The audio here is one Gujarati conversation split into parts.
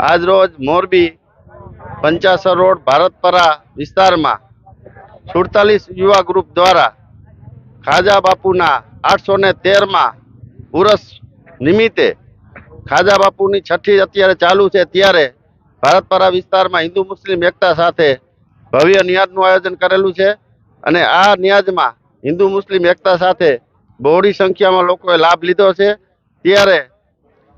આજ રોજ મોરબી, પંચાસર રોડ, ભારતપરા વિસ્તારમાં સુડતાલીસ યુવા ગ્રુપ દ્વારા ખાજા બાપુના આઠસો ને તેરમાં ઉરસ નિમિત્તે ખાજા બાપુની છઠ્ઠી અત્યારે ચાલુ છે. ત્યારે ભારતપરા વિસ્તારમાં હિન્દુ, મુસ્લિમ એકતા સાથે ભવ્ય નિયાજનું આયોજન કરેલું છે અને આ નિયાજમાં હિન્દુ, મુસ્લિમ એકતા સાથે બહોળી સંખ્યામાં લોકોએ લાભ લીધો છે. ત્યારે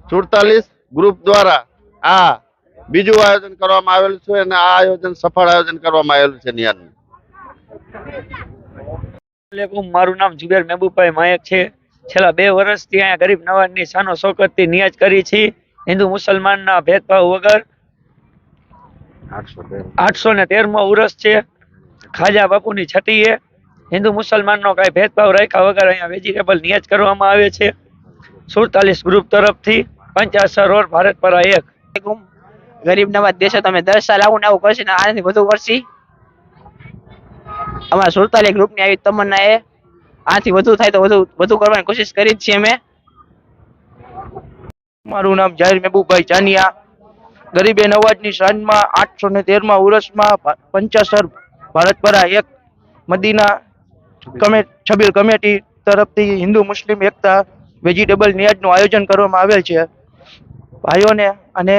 સુડતાલીસ ગ્રુપ દ્વારા આ બીજું આયોજન કરવામાં આવેલું છે અને આ આયોજન સફળ આયોજન કરવામાં આવેલું છે મારું નામ જુબેર મહેબુભાઈ માયક છે. છેલ્લા બે વર્ષથી અહીંયા ગરીબ નવાજની સાનો શોકતથી નિયાજ કરી છે. હિન્દુ મુસલમાનના ભેદભાવ વગર આઠસો ને તેરમો ઉરસ છે. ખાજા બાપુની છઠ્ઠીએ હિન્દુ મુસલમાનનો કાંઈ ભેદભાવ રાખ્યા વગર અહીંયા વેજીટેબલ નિયાજ કરવામાં આવે છે. સુડતાલીસ ગ્રુપ તરફથી પંચાસર રોડ ભારતપરા એક. વાલેકુમ. ગરીબ નવાજ દેશો તમે દસ સાલ આવું આવું કરશે ને આનાથી વધુ કરશે? અમારા સુરતાલી ગ્રુપની આવી તમન્ના એ આથી વધુ થાય તો વધુ વધુ કરવાની કોશિશ કરી જ છીએ અમે. મારું નામ જાહેર મહેબૂબભાઈ ચાનિયા ગરીબે નવાજની શાનમાં આઠસો ને તેરમાં ઉરસમાં પંચાસર ભારતભરા એક મદીના કમે, છબીલ કમિટી તરફથી હિન્દુ મુસ્લિમ એકતા વેજીટેબલ નિયાજનું આયોજન કરવામાં આવેલ છે. ભાઈઓને અને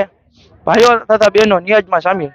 ભાઈઓ તથા બહેનો નિયાજમાં સામેલ.